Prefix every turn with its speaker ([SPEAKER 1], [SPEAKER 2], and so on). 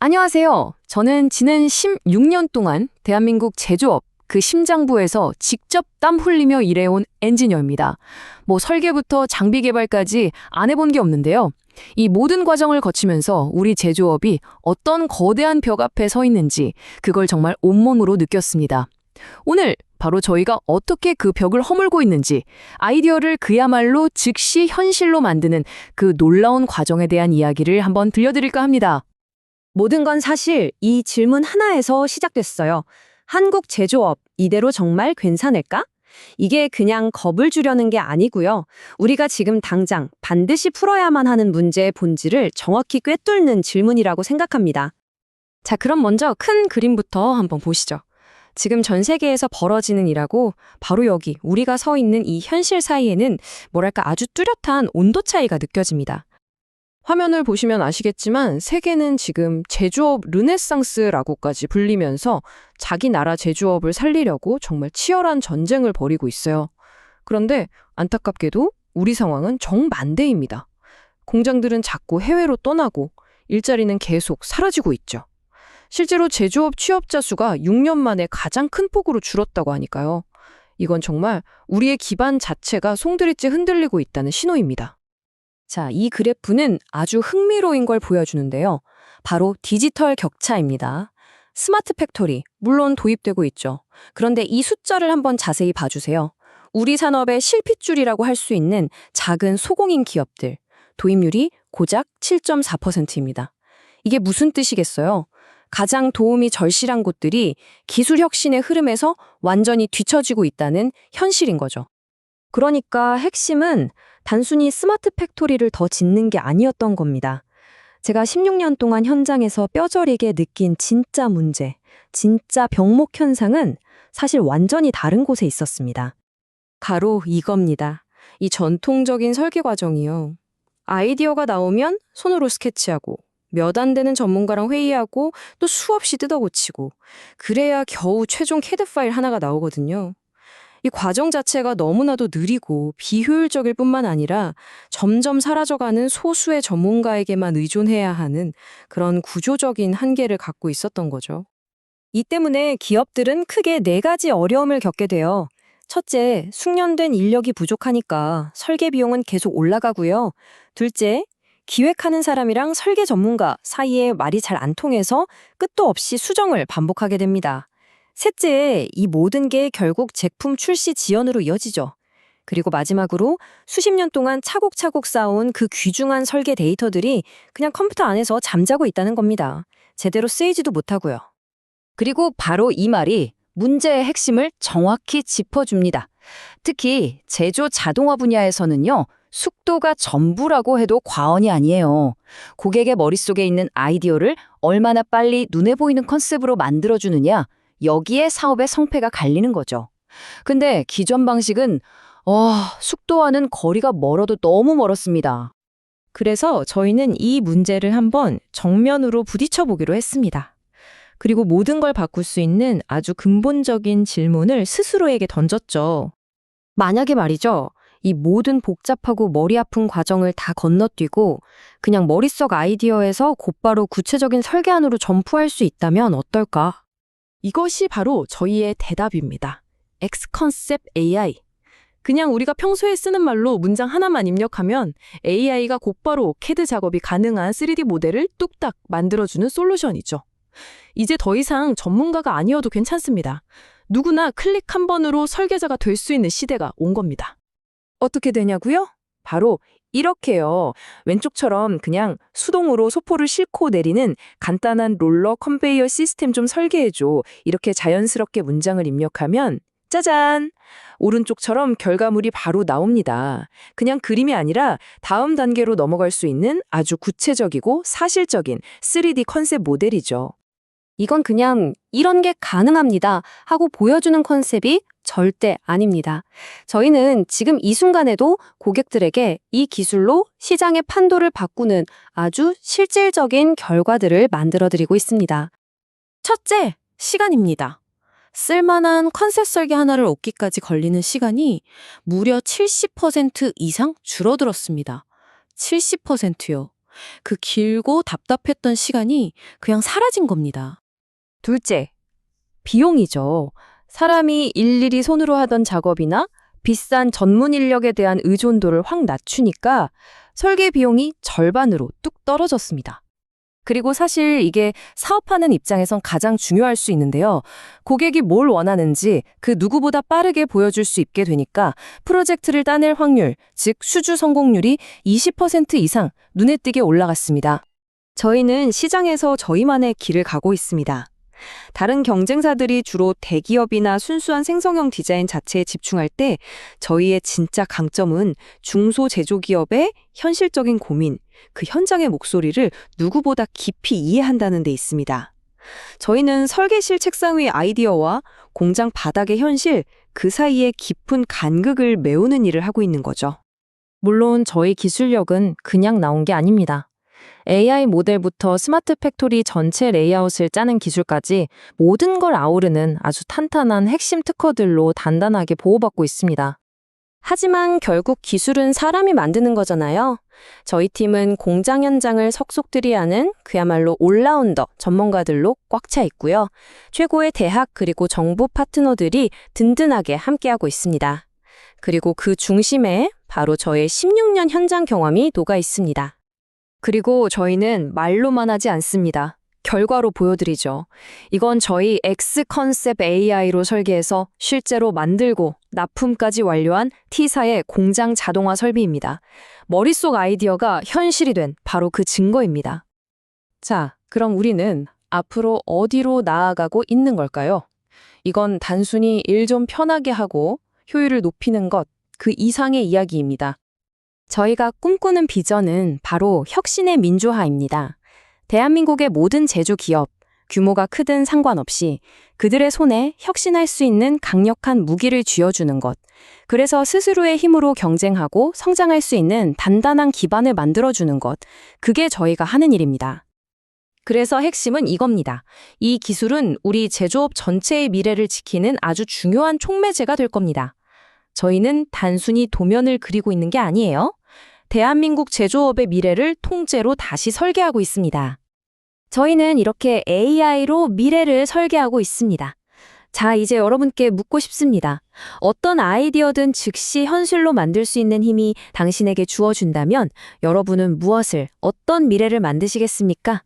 [SPEAKER 1] 안녕하세요. 저는 지난 16년 동안 대한민국 제조업 그 심장부에서 직접 땀 흘리며 일해온 엔지니어입니다. 뭐 설계부터 장비 개발까지 안 해본 게 없는데요. 이 모든 과정을 거치면서 우리 제조업이 어떤 거대한 벽 앞에 서 있는지 그걸 정말 온몸으로 느꼈습니다. 오늘 바로 저희가 어떻게 그 벽을 허물고 있는지 아이디어를 그야말로 즉시 현실로 만드는 그 놀라운 과정에 대한 이야기를 한번 들려드릴까 합니다.
[SPEAKER 2] 모든 건 사실 이 질문 하나에서 시작됐어요. 한국 제조업, 이대로 정말 괜찮을까? 이게 그냥 겁을 주려는 게 아니고요. 우리가 지금 당장 반드시 풀어야만 하는 문제의 본질을 정확히 꿰뚫는 질문이라고 생각합니다. 자, 그럼 먼저 큰 그림부터 한번 보시죠. 지금 전 세계에서 벌어지는 일하고 바로 여기 우리가 서 있는 이 현실 사이에는 뭐랄까 아주 뚜렷한 온도 차이가 느껴집니다. 화면을 보시면 아시겠지만 세계는 지금 제조업 르네상스라고까지 불리면서 자기 나라 제조업을 살리려고 정말 치열한 전쟁을 벌이고 있어요. 그런데 안타깝게도 우리 상황은 정반대입니다. 공장들은 자꾸 해외로 떠나고 일자리는 계속 사라지고 있죠. 실제로 제조업 취업자 수가 6년 만에 가장 큰 폭으로 줄었다고 하니까요. 이건 정말 우리의 기반 자체가 송두리째 흔들리고 있다는 신호입니다. 자, 이 그래프는 아주 흥미로운 걸 보여주는데요. 바로 디지털 격차입니다. 스마트 팩토리, 물론 도입되고 있죠. 그런데 이 숫자를 한번 자세히 봐주세요. 우리 산업의 실핏줄이라고 할 수 있는 작은 소공인 기업들, 도입률이 고작 7.4%입니다. 이게 무슨 뜻이겠어요? 가장 도움이 절실한 곳들이 기술 혁신의 흐름에서 완전히 뒤처지고 있다는 현실인 거죠. 그러니까 핵심은 단순히 스마트 팩토리를 더 짓는 게 아니었던 겁니다. 제가 16년 동안 현장에서 뼈저리게 느낀 진짜 문제, 진짜 병목 현상은 사실 완전히 다른 곳에 있었습니다. 가로 이겁니다. 이 전통적인 설계 과정이요. 아이디어가 나오면 손으로 스케치하고 몇 안 되는 전문가랑 회의하고 또 수없이 뜯어고치고 그래야 겨우 최종 캐드 파일 하나가 나오거든요. 이 과정 자체가 너무나도 느리고 비효율적일 뿐만 아니라 점점 사라져가는 소수의 전문가에게만 의존해야 하는 그런 구조적인 한계를 갖고 있었던 거죠. 이 때문에 기업들은 크게 네 가지 어려움을 겪게 돼요. 첫째, 숙련된 인력이 부족하니까 설계 비용은 계속 올라가고요. 둘째, 기획하는 사람이랑 설계 전문가 사이에 말이 잘 안 통해서 끝도 없이 수정을 반복하게 됩니다. 셋째, 이 모든 게 결국 제품 출시 지연으로 이어지죠. 그리고 마지막으로 수십 년 동안 차곡차곡 쌓아온 그 귀중한 설계 데이터들이 그냥 컴퓨터 안에서 잠자고 있다는 겁니다. 제대로 쓰이지도 못하고요.
[SPEAKER 1] 그리고 바로 이 말이 문제의 핵심을 정확히 짚어줍니다. 특히 제조 자동화 분야에서는요, 속도가 전부라고 해도 과언이 아니에요. 고객의 머릿속에 있는 아이디어를 얼마나 빨리 눈에 보이는 컨셉으로 만들어주느냐, 여기에 사업의 성패가 갈리는 거죠. 근데 기존 방식은 와, 속도와는 거리가 멀어도 너무 멀었습니다.
[SPEAKER 2] 그래서 저희는 이 문제를 한번 정면으로 부딪혀 보기로 했습니다. 그리고 모든 걸 바꿀 수 있는 아주 근본적인 질문을 스스로에게 던졌죠. 만약에 말이죠. 이 모든 복잡하고 머리 아픈 과정을 다 건너뛰고 그냥 머릿속 아이디어에서 곧바로 구체적인 설계안으로 점프할 수 있다면 어떨까? 이것이 바로 저희의 대답입니다. X-컨셉 AI. 그냥 우리가 평소에 쓰는 말로 문장 하나만 입력하면 AI가 곧바로 CAD 작업이 가능한 3D 모델을 뚝딱 만들어주는 솔루션이죠. 이제 더 이상 전문가가 아니어도 괜찮습니다. 누구나 클릭 한 번으로 설계자가 될 수 있는 시대가 온 겁니다. 어떻게 되냐고요? 바로 이렇게요. 왼쪽처럼 그냥 수동으로 소포를 싣고 내리는 간단한 롤러 컨베이어 시스템 좀 설계해줘. 이렇게 자연스럽게 문장을 입력하면 짜잔! 오른쪽처럼 결과물이 바로 나옵니다. 그냥 그림이 아니라 다음 단계로 넘어갈 수 있는 아주 구체적이고 사실적인 3D 컨셉 모델이죠. 이건 그냥 이런 게 가능합니다 하고 보여주는 컨셉이 절대 아닙니다. 저희는 지금 이 순간에도 고객들에게 이 기술로 시장의 판도를 바꾸는 아주 실질적인 결과들을 만들어드리고 있습니다. 첫째, 시간입니다. 쓸만한 컨셉 설계 하나를 얻기까지 걸리는 시간이 무려 70% 이상 줄어들었습니다. 70%요.
[SPEAKER 3] 그 길고 답답했던 시간이 그냥 사라진 겁니다.
[SPEAKER 1] 둘째, 비용이죠. 사람이 일일이 손으로 하던 작업이나 비싼 전문 인력에 대한 의존도를 확 낮추니까 설계 비용이 절반으로 뚝 떨어졌습니다. 그리고 사실 이게 사업하는 입장에선 가장 중요할 수 있는데요. 고객이 뭘 원하는지 그 누구보다 빠르게 보여줄 수 있게 되니까 프로젝트를 따낼 확률, 즉 수주 성공률이 20% 이상 눈에 띄게 올라갔습니다.
[SPEAKER 2] 저희는 시장에서 저희만의 길을 가고 있습니다. 다른 경쟁사들이 주로 대기업이나 순수한 생성형 디자인 자체에 집중할 때 저희의 진짜 강점은 중소 제조기업의 현실적인 고민, 그 현장의 목소리를 누구보다 깊이 이해한다는 데 있습니다. 저희는 설계실 책상 위 아이디어와 공장 바닥의 현실, 그 사이에 깊은 간극을 메우는 일을 하고 있는 거죠.
[SPEAKER 1] 물론 저희 기술력은 그냥 나온 게 아닙니다. AI 모델부터 스마트 팩토리 전체 레이아웃을 짜는 기술까지 모든 걸 아우르는 아주 탄탄한 핵심 특허들로 단단하게 보호받고 있습니다. 하지만 결국 기술은 사람이 만드는 거잖아요. 저희 팀은 공장 현장을 석속들이 하는 그야말로 올라운더 전문가들로 꽉 차 있고요. 최고의 대학 그리고 정부 파트너들이 든든하게 함께하고 있습니다. 그리고 그 중심에 바로 저의 16년 현장 경험이 녹아 있습니다. 그리고 저희는 말로만 하지 않습니다. 결과로 보여드리죠. 이건 저희 X 컨셉 AI로 설계해서 실제로 만들고 납품까지 완료한 T사의 공장 자동화 설비입니다. 머릿속 아이디어가 현실이 된 바로 그 증거입니다. 자, 그럼 우리는 앞으로 어디로 나아가고 있는 걸까요? 이건 단순히 일 좀 편하게 하고 효율을 높이는 것, 그 이상의 이야기입니다. 저희가 꿈꾸는 비전은 바로 혁신의 민주화입니다. 대한민국의 모든 제조 기업, 규모가 크든 상관없이 그들의 손에 혁신할 수 있는 강력한 무기를 쥐어주는 것. 그래서 스스로의 힘으로 경쟁하고 성장할 수 있는 단단한 기반을 만들어주는 것. 그게 저희가 하는 일입니다. 그래서 핵심은 이겁니다. 이 기술은 우리 제조업 전체의 미래를 지키는 아주 중요한 촉매제가 될 겁니다. 저희는 단순히 도면을 그리고 있는 게 아니에요. 대한민국 제조업의 미래를 통째로 다시 설계하고 있습니다. 저희는 이렇게 AI로 미래를 설계하고 있습니다. 자, 이제 여러분께 묻고 싶습니다. 어떤 아이디어든 즉시 현실로 만들 수 있는 힘이 당신에게 주어준다면 여러분은 무엇을, 어떤 미래를 만드시겠습니까?